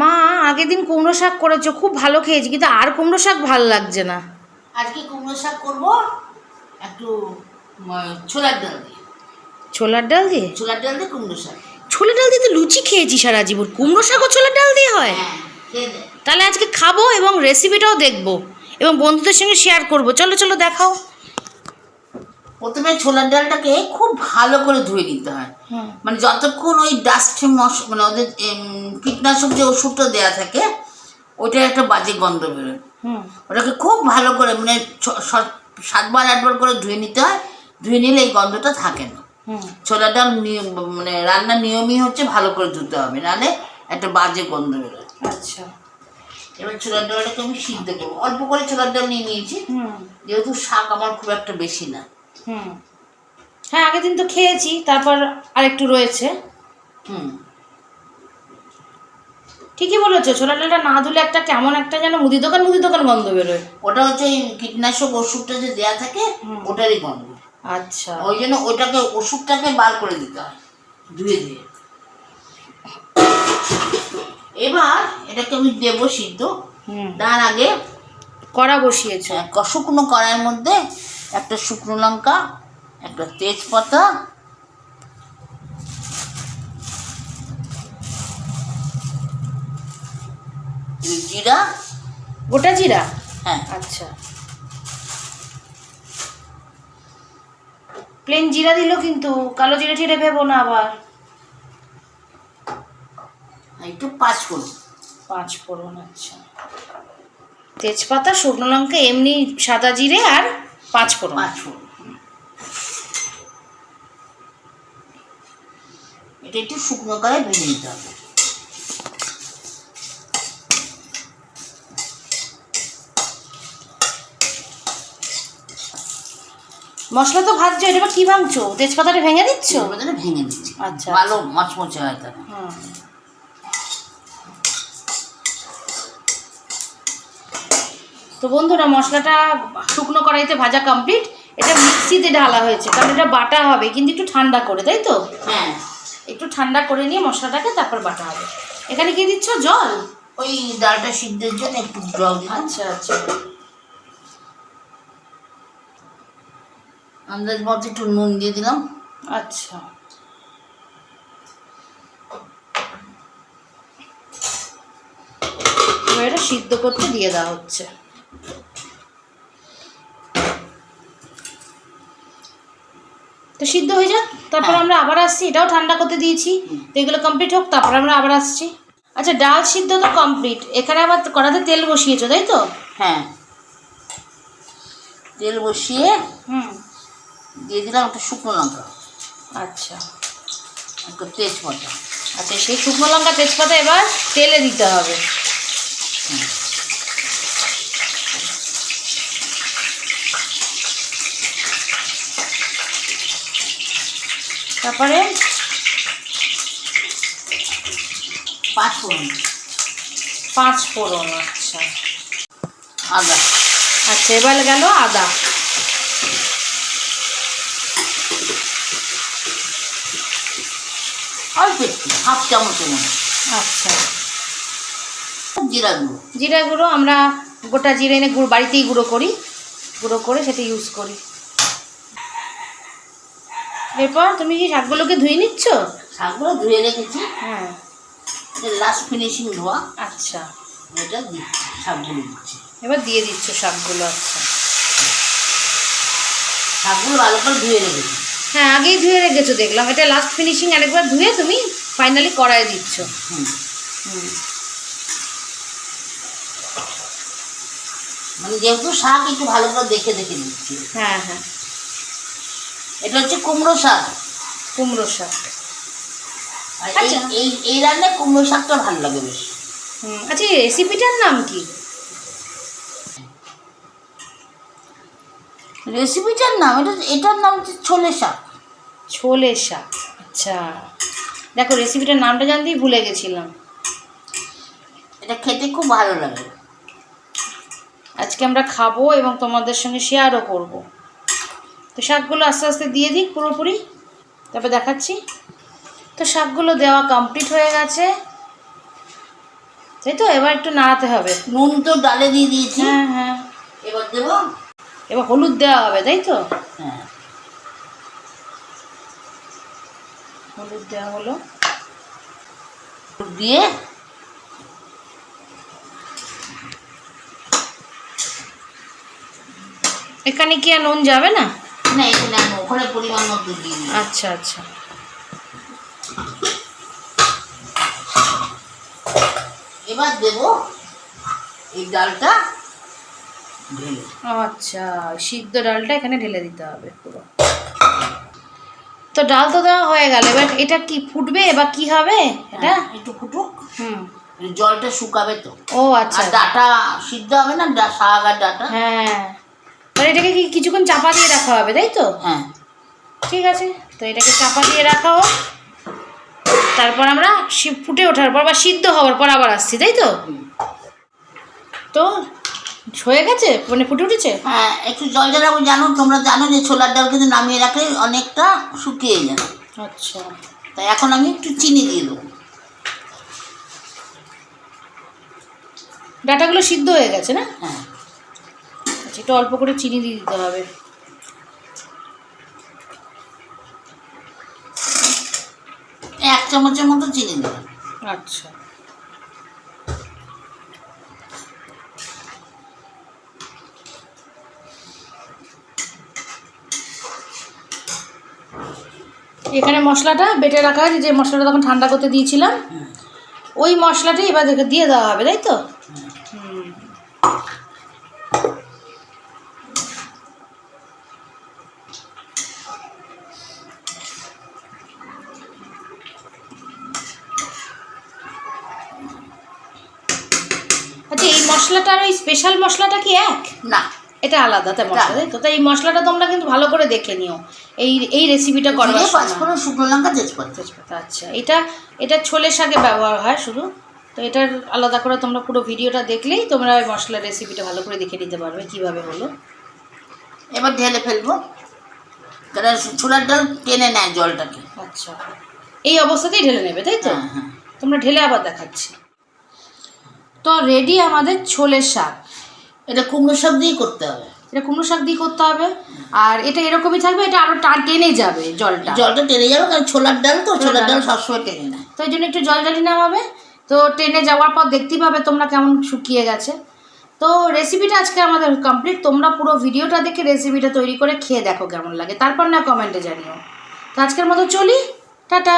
মা আগের দিন কুমড়ো শাক করেছ খুব ভালো খেয়েছি কিন্তু আর কুমড়ো শাক ভালো লাগছে না। আজকে কুমড়ো শাক করব একটু ছোলার ডাল দিয়ে। ছোলার ডাল দিয়ে? ছোলার ডাল দিয়ে কুমড়ো শাক। ছোলার ডাল দিয়ে তো লুচি খেয়েছি সারা জীবন। কুমড়ো শাকও ছোলার ডাল দিয়ে হয়? হ্যাঁ তাহলে আজকে খাব এবং রেসিপিটাও দেখব এবং বন্ধুদের সঙ্গে শেয়ার করব। চলো চলো দেখাও। প্রথমে ছোলার ডালটাকে খুব ভালো করে ধুয়ে নিতে হয়। মানে যতক্ষণ ওই ডাস্ট মশ মানে ওদের কীটনাশক যে ওষুধটা দেওয়া থাকে ওইটার একটা বাজে গন্ধ বেরোয়। হুম। ওটাকে খুব ভালো করে মানে সাতবার আটবার করে ধুয়ে নিতে হয়। ধুয়ে নিলে এই গন্ধটা থাকে না। ছোলার ডাল মানে রান্নার নিয়মই হচ্ছে ভালো করে ধুতে হবে নাহলে একটা বাজে গন্ধ বেরোয়। আচ্ছা। এবার ছোলার ডালটাকে আমি সিদ্ধ করব। অল্প করে ছোলার ডাল নিয়ে নিয়েছি। হুম। যেহেতু শাক আমার খুব একটা বেশি না। হুম। হ্যাঁ আগের দিন তো খেয়েছি তারপর আরেকটু রয়েছে। হুম। ঠিকই বলেছ ছোলা ডালটা না ধুলে একটা কেমন একটা যেন মুদি দোকান মুদি দোকান গন্ধ বেরোয়। ওটা হচ্ছে ওই কীটনাশক ওষুধটা যে দেওয়া থাকে। ওটারই গন্ধ। আচ্ছা। ওই জন্য ওটাকে ওষুধটাকে বার করে দিতে হয় ধুয়ে দিয়ে। এবার এটাকে আমি দেবো সিদ্ধ। তার আগে কড়া বসিয়েছে। আহ, শুকনো কড়াইয়ের মধ্যে একটা শুকনো লঙ্কা একটা তেজপাতা জিরা। গোটা জিরা? হ্যাঁ। আচ্ছা। প্লেন জিরা দিল কিন্তু কালো জিরা টিরে ভেবো না আবার। একটু পাঁচ করুন পাঁচ ফোড়ন আচ্ছা। তেজপাতা শুকনো লঙ্কা এমনি সাদা জিরে আর পাঁচ ফোড়ন। পাঁচ ফোড়ন। এটা একটু শুকনো কড়াই ভেজে নিতে হবে। মশলা তো ভাজছো এটা কি ভাঙছো? তেজপাতাটা ভেঙে দিচ্ছ? ভেঙে দিচ্ছি। আচ্ছা, ভালো মচমচে হয় তাহলে তো বন্ধুরা মশলাটা শুকনো কড়াইতে ভাজা কমপ্লিট এটা মিক্সিতে ঢালা হয়েছে কারণ এটা বাটা হবে কিন্তু একটু ঠান্ডা করে তাই তো? হ্যাঁ। একটু ঠান্ডা করে নিয়ে মশলাটাকে তারপর বাটা হবে। এখানে কি দিচ্ছ? জল? ওই ডালটা সিদ্ধের জন্য একটু জল আচ্ছা আচ্ছা। আন্দাজ মতো একটু নুন দিয়ে দিলাম। আচ্ছা। এটা সিদ্ধ করতে দিয়ে দেওয়া হচ্ছে। তো সিদ্ধ হয়ে যাক তারপর হ্যাঁ। আমরা আবার আসছি এটাও ঠান্ডা করতে দিয়েছি। তো এগুলো কমপ্লিট হোক তারপর আমরা আবার আসছি। আচ্ছা ডাল সিদ্ধ তো কমপ্লিট এখানে আবার কড়াতে তেল বসিয়েছো তাই তো? হ্যাঁ। তেল বসিয়ে হুম। দিয়ে দিলাম একটা শুকনো লঙ্কা। আচ্ছা। একটা তেজপাতা। আচ্ছা সেই শুকনো লঙ্কা তেজপাতা এবার তেলে দিতে হবে। তারপরে পাঁচ ফোড়ন। পাঁচ ফোড়ন আচ্ছা। আদা। আচ্ছা এবার গেল আদা। অল্প একটু হাফ চামচের মতো। আচ্ছা। জিরা গুঁড়ো। জিরা গুঁড়ো আমরা গোটা জিরে এনে গুঁড়ো বাড়িতেই গুঁড়ো করি। গুঁড়ো করে সেটা ইউজ করি। এরপর তুমি কি শাকগুলোকে ধুয়ে নিচ্ছ? শাকগুলো ধুয়ে রেখেছি। হ্যাঁ। লাস্ট ফিনিশিং ধোয়া। আচ্ছা। এটা শাকগুলো দিচ্ছি। এবার দিয়ে দিচ্ছ শাকগুলো আচ্ছা। শাকগুলো ভালো করে ধুয়ে রেখেছি। হ্যাঁ আগেই ধুয়ে রেখেছো দেখলাম। এটা লাস্ট ফিনিশিং আরেকবার ধুয়ে তুমি ফাইনালি কড়াই দিচ্ছ। হুম। হুম। মানে যেহেতু শাক একটু ভালো করে দেখে দেখে দিচ্ছি। হ্যাঁ হ্যাঁ। এটা হচ্ছে কুমড়ো শাক। কুমড়ো শাক। আর এই আচ্ছা। এই এই রান্নায় কুমড়ো শাকটা ভালো লাগে বেশ। হুম আচ্ছা এই রেসিপিটার নাম কি? রেসিপিটার নাম এটা এটার নাম হচ্ছে ছোলে শাক। ছোলে শাক আচ্ছা। দেখো রেসিপিটার নামটা জানতেই ভুলে গেছিলাম। এটা খেতে খুব ভালো লাগে। আজকে আমরা খাব এবং তোমাদের সঙ্গে শেয়ারও করব। তো শাকগুলো আস্তে আস্তে দিয়ে দিই পুরোপুরি তারপর দেখাচ্ছি। তো শাকগুলো দেওয়া কমপ্লিট হয়ে গেছে। তাই তো? এবার একটু নাড়াতে হবে। নুন তো ডালে দিয়ে দিয়েছি। হ্যাঁ হ্যাঁ। এবার দেবো? এবার হলুদ দেওয়া হবে তাই তো? হ্যাঁ। হলুদ দেওয়া হলো। দিয়ে এখানে কি আর নুন যাবে না? না এখানে আমি ওখানে পরিমাণ মতো দিই আচ্ছা আচ্ছা। এবার দেবো এই ডালটা ঢেলে। আচ্ছা সিদ্ধ ডালটা এখানে ঢেলে দিতে হবে পুরো। তো ডাল তো দেওয়া হয়ে গেল এবার এটা কি ফুটবে বা কি হবে এটা? হ্যাঁ একটু ফুটুক। হুম। জলটা শুকাবে তো। ও আচ্ছা। ডাটা সিদ্ধ হবে না শাক আর ডাটা? হ্যাঁ। তাহলে এটাকে কি কিছুক্ষণ চাপা দিয়ে রাখা হবে তাই তো? হ্যাঁ। ঠিক আছে তো এটাকে চাপা দিয়ে রাখা হোক। তারপর আমরা ফুটে ওঠার পর বা সিদ্ধ হওয়ার পর আবার আসছি তাই তো? তো হয়ে গেছে? মানে ফুটে উঠেছে? হ্যাঁ একটু জল জ্বালাবো জানো তোমরা জানো যে ছোলার ডাল কিন্তু নামিয়ে রাখলে অনেকটা শুকিয়ে যায়। আচ্ছা। তাই এখন আমি একটু চিনি দিয়ে দেবো। ডাটাগুলো সিদ্ধ হয়ে গেছে না? হ্যাঁ। একটু অল্প করে চিনি দিয়ে দিতে হবে। এক চামচের মতো চিনি দেবো। আচ্ছা। এখানে মশলাটা বেটে রাখা আছে যে মশলাটা তখন ঠান্ডা করতে দিয়েছিলাম ওই মশলাটাই এবার দিয়ে দেওয়া হবে তাই তো? হুম। আচ্ছা এই মশলাটা আর ওই স্পেশাল মশলাটা কি এক? না। এটা আলাদা তাই মশলা তাই তো তাই এই মশলাটা তোমরা কিন্তু ভালো করে দেখে নিও। এই এই রেসিপিটা করবার জিরে পাঁচফোড়ন শুকনো লঙ্কা তেজপাতা। তেজপাতা আচ্ছা। এটা এটা ছোলের শাকে ব্যবহার হয় শুধু। তো এটার আলাদা করে তোমরা পুরো ভিডিওটা দেখলেই তোমরা ওই মশলার রেসিপিটা ভালো করে দেখে নিতে পারবে। কীভাবে হলো এবার ঢেলে ফেলব। কারণ ছোলার ডাল টেনে নেয় জলটাকে। আচ্ছা। এই অবস্থাতেই ঢেলে নেবে তাই তো? হ্যাঁ হ্যাঁ। তোমরা ঢেলে আবার দেখাচ্ছি। তো রেডি আমাদের ছোলের শাক। এটা কুমড়ো শাক দিয়েই করতে হবে। এটা কুমড়ো শাক দিয়ে করতে হবে। আর এটা এরকমই থাকবে এটা আরও টান টেনে যাবে জলটা। জলটা টেনে যাবে কারণ ছোলার ডাল তো ছোলার ডাল। সবসময় টেনে নেয়। তো এই জন্য একটু জল জলি নামাবে তো টেনে যাওয়ার পর দেখতেই পাবে তোমরা কেমন শুকিয়ে গেছে। তো রেসিপিটা আজকে আমাদের কমপ্লিট তোমরা পুরো ভিডিওটা দেখে রেসিপিটা তৈরি করে খেয়ে দেখো কেমন লাগে। তারপর না কমেন্টে জানিও। তো আজকের মতো চলি। টাটা।